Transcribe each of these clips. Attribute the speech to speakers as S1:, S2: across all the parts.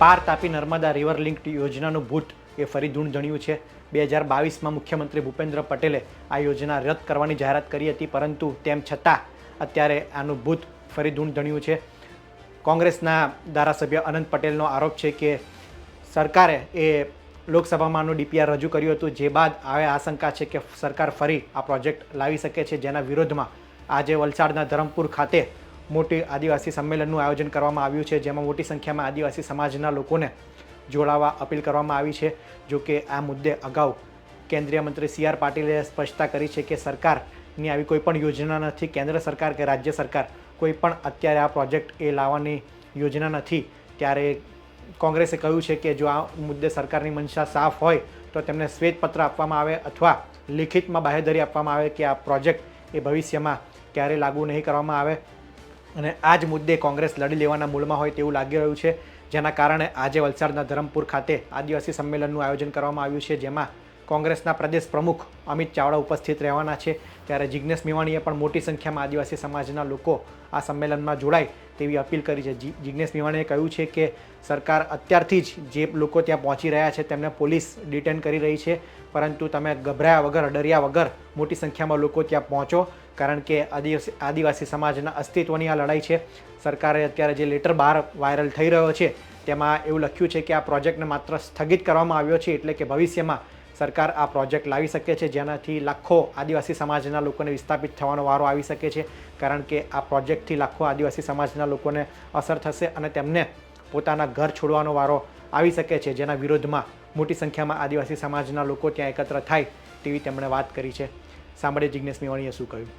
S1: પાર Tapi Narmada river link યોજનાનું ભૂત એ ફરી ધૂણ ધણ્યું છે. બે હજાર બાવીસમાં મુખ્યમંત્રી ભૂપેન્દ્ર પટેલે આ યોજના રદ કરવાની જાહેરાત કરી હતી, પરંતુ તેમ છતાં અત્યારે આનું ભૂત ફરી ધૂણ ધણ્યું છે. કોંગ્રેસના ધારાસભ્ય અનંત પટેલનો આરોપ છે કે સરકારે એ લોકસભામાં આનું ડીપીઆર રજૂ કર્યું હતું, જે બાદ હવે આશંકા છે કે સરકાર ફરી આ પ્રોજેક્ટ લાવી શકે છે, જેના વિરોધમાં આજે વલસાડના ધરમપુર ખાતે મોટી આદિવાસી સંમેલનનું આયોજન કરવામાં આવ્યું છે, જેમાં મોટી સંખ્યામાં આદિવાસી સમાજના લોકોને જોડાવા અપીલ કરવામાં આવી છે. જો કે આ મુદ્દે અગાઉ કેન્દ્રીય મંત્રી સી આર પાટીલે સ્પષ્ટતા કરી છે કે સરકારની આવી કોઈ પણ યોજના નથી, કેન્દ્ર સરકાર કે રાજ્ય સરકાર. કોઈ પણ અત્યારે આ પ્રોજેક્ટ એ લાવવાની યોજના નથી. ત્યારે કોંગ્રેસે કહ્યું છે કે જો આ મુદ્દે સરકારની મંશા સાફ હોય, તો તેમને શ્વેતપત્ર આપવામાં આવે અથવા લિખિતમાં બાહેધરી આપવામાં આવે કે આ પ્રોજેક્ટ એ ભવિષ્યમાં ક્યારે લાગુ નહીં કરવામાં આવે. અને આ જ મુદ્દે કોંગ્રેસ લડી લેવાના મૂળમાં હોય તેવું લાગી રહ્યું છે. જેના કારણે આજે વલસાડના ધરમપુર ખાતે આદિવાસી સંમેલનનું આયોજન કરવામાં આવ્યું છે, જેમાં કોંગ્રેસના પ્રદેશ પ્રમુખ અમિત ચાવડા ઉપસ્થિત રહેવાના છે. ત્યારે જિજ્ઞેશ મેવાણીએ પણ મોટી સંખ્યામાં આદિવાસી સમાજના લોકો આ સંમેલનમાં જોડાય તેવી અપીલ કરી છે. જિજ્ઞેશ મેવાણીએ કહ્યું છે કે સરકાર અત્યારથી જ જે લોકો ત્યાં પહોંચી રહ્યા છે તેમને પોલીસ ડિટેન કરી રહી છે. પરંતુ તમે ગભરાયા વગર, ડર્યા વગર મોટી સંખ્યામાં લોકો ત્યાં પહોંચો કારણ કે આદિવાસી આદિવાસી સમાજના અસ્તિત્વની આ લડાઈ છે. સરકારે અત્યારે જે લેટર બહાર વાયરલ થઈ રહ્યો છે તેમાં એવું લખ્યું છે કે આ પ્રોજેક્ટને માત્ર સ્થગિત કરવામાં આવ્યો છે એટલે કે ભવિષ્યમાં સરકાર આ પ્રોજેક્ટ લાવી શકે છે, જેનાથી લાખો આદિવાસી સમાજના લોકોને વિસ્થાપિત થવાનો વારો આવી શકે છે, કારણ કે આ પ્રોજેક્ટથી લાખો આદિવાસી સમાજના લોકોને અસર થશે અને તેમને પોતાના ઘર છોડવાનો વારો આવી શકે છે, જેના વિરોધમાં મોટી સંખ્યામાં આદિવાસી સમાજના લોકો ત્યાં એકત્ર થાય તેવી તેમણે વાત કરી છે. સાંભળે જિજ્ઞેશ મેવાણીએ શું કહ્યું?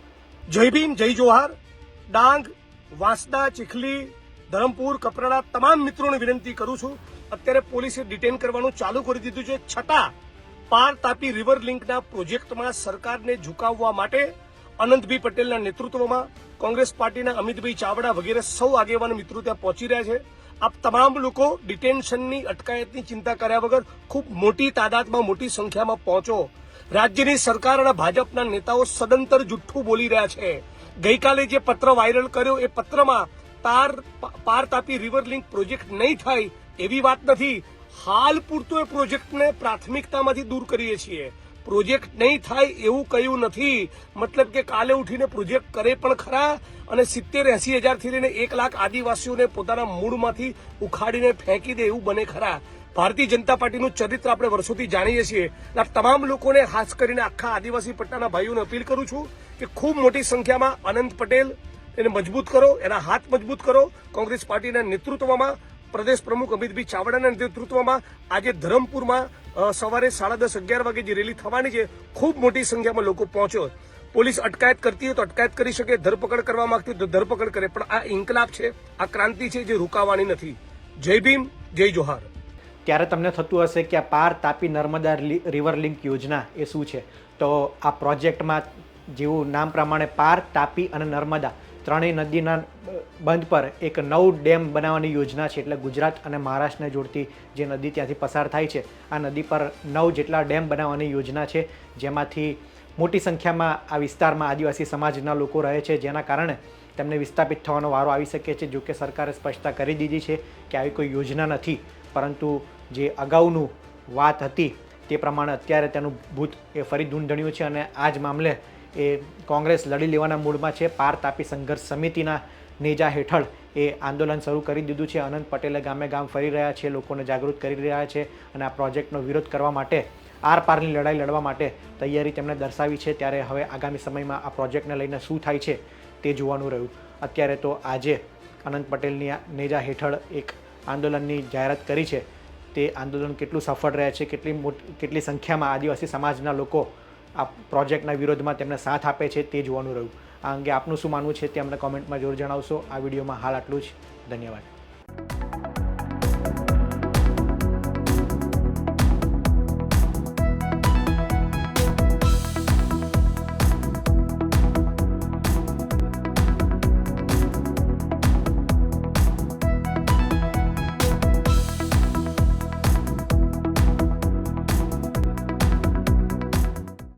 S2: જય ભીમ, જય જોહાર. ડાંગ, વાંસદા, ચીખલી, ધરમપુર, કપરાડા તમામ મિત્રોને વિનંતી કરું છું, અત્યારે પોલીસે ડિટેન કરવાનું ચાલુ કરી દીધું છે. છતાં પાર તાપી રિવર લિંકના પ્રોજેક્ટમાં સરકારને ઝુકાવવા માટે અનંતભાઈ પટેલના નેતૃત્વમાં કોંગ્રેસ પાર્ટીના અમિતભાઈ ચાવડા વગેરે સૌ આગેવાન મિત્રો ત્યાં પહોંચી રહ્યા છે. આપ તમામ લોકો ડિટેન્શનની અટકાયતની ચિંતા કર્યા વગર ખૂબ મોટી તાદાદમાં મોટી સંખ્યામાં પહોંચો. રાજ્યની સરકાર અને ભાજપના નેતાઓ સદંતર જુઠ્ઠું બોલી રહ્યા છે. ગઈકાલે જે પત્ર વાયરલ કર્યો એ પત્રમાં તાર પાર તાપી રિવર લિંક પ્રોજેક્ટ નહીં થાય એવી વાત નથી. હાલ પૂરતો એ પ્રોજેક્ટને પ્રાથમિકતામાંથી દૂર કરીએ છીએ. પ્રોજેક્ટ નહીં થાય એવું કહ્યું નથી. મતલબ કે કાલે ઉઠીને પ્રોજેક્ટ કરે પણ ખરા અને સિત્તેર એસી હજારથી લઈને એક લાખ આદિવાસીઓને પોતાના મૂળમાંથી ઉખાડીને ફેંકી દે એવું બને ખરા. ભારતીય જનતા પાર્ટીનું ચરિત્ર આપણે વર્ષોથી જાણીએ છીએ. તમામ લોકોને ખાસ કરીને આખા આદિવાસી પટ્ટાના ભાઈઓને અપીલ કરું છું કે ખૂબ મોટી સંખ્યામાં અનંત પટેલ એને મજબૂત કરો, એના હાથ મજબૂત કરો. કોંગ્રેસ પાર્ટીના નેતૃત્વમાં પ્રદેશ પ્રમુખ અમિતભાઈ ચાવડાના નેતૃત્વમાં આજે ધરમપુરમાં સવારે સાડા દસ અગિયાર વાગે જે રેલી થવાની છે, ખૂબ મોટી સંખ્યામાં લોકો પહોંચ્યો. પોલીસ અટકાયત કરતી હોય તો અટકાયત કરી શકે, ધરપકડ કરવા માંગતી હોય તો ધરપકડ કરે, પણ આ ઇન્કલાબ છે, આ ક્રાંતિ છે જે રોકાવાની નથી. જય ભીમ, જય જોહાર.
S1: ત્યારે તમને થતું હશે કે આ પાર તાપી નર્મદા રિવર લિંક યોજના એ શું છે? તો આ પ્રોજેક્ટમાં જેવું નામ પ્રમાણે પાર તાપી અને નર્મદા ત્રણેય નદીના બંધ પર એક નવ ડેમ બનાવવાની યોજના છે એટલે ગુજરાત અને મહારાષ્ટ્રને જોડતી જે નદી ત્યાંથી પસાર થાય છે, આ નદી પર નવ જેટલા ડેમ બનાવવાની યોજના છે, જેમાંથી મોટી સંખ્યામાં આ વિસ્તારમાં આદિવાસી સમાજના લોકો રહે છે, જેના કારણે તેમને વિસ્થાપિત થવાનો વારો આવી શકે છે જો કે સરકારે સ્પષ્ટતા કરી દીધી છે કે આવી કોઈ યોજના નથી, પરંતુ જે અગાઉનું વાત હતી તે પ્રમાણે અત્યારે તેનું ભૂત એ ફરી ધૂંધણ્યું છે અને આ જ મામલે એ કોંગ્રેસ લડી લેવાના મૂડમાં છે. પાર તાપી સંઘર્ષ સમિતિના નેજા હેઠળ એ આંદોલન શરૂ કરી દીધું છે. અનંત પટેલે ગામે ગામ ફરી રહ્યા છે, લોકોને જાગૃત કરી રહ્યા છે અને આ પ્રોજેક્ટનો વિરોધ કરવા માટે આરપારની લડાઈ લડવા માટે તૈયારી તેમણે દર્શાવી છે. ત્યારે હવે આગામી સમયમાં આ પ્રોજેક્ટને લઈને શું થાય છે તે જોવાનું રહ્યું. અત્યારે તો આજે અનંત પટેલની નેજા હેઠળ એક આંદોલનની જાહેરાત કરી છે. તે આંદોલન કેટલું સફળ રહે છે, કેટલી કેટલી સંખ્યામાં આદિવાસી સમાજના લોકો આ પ્રોજેક્ટના વિરોધમાં તેમને સાથ આપે છે તે જોવાનું રહ્યું. આ અંગે આપનું શું માનવું છે તે અમને કોમેન્ટમાં જરૂર જણાવશો. આ વિડીયોમાં હાલ આટલું જ. ધન્યવાદ.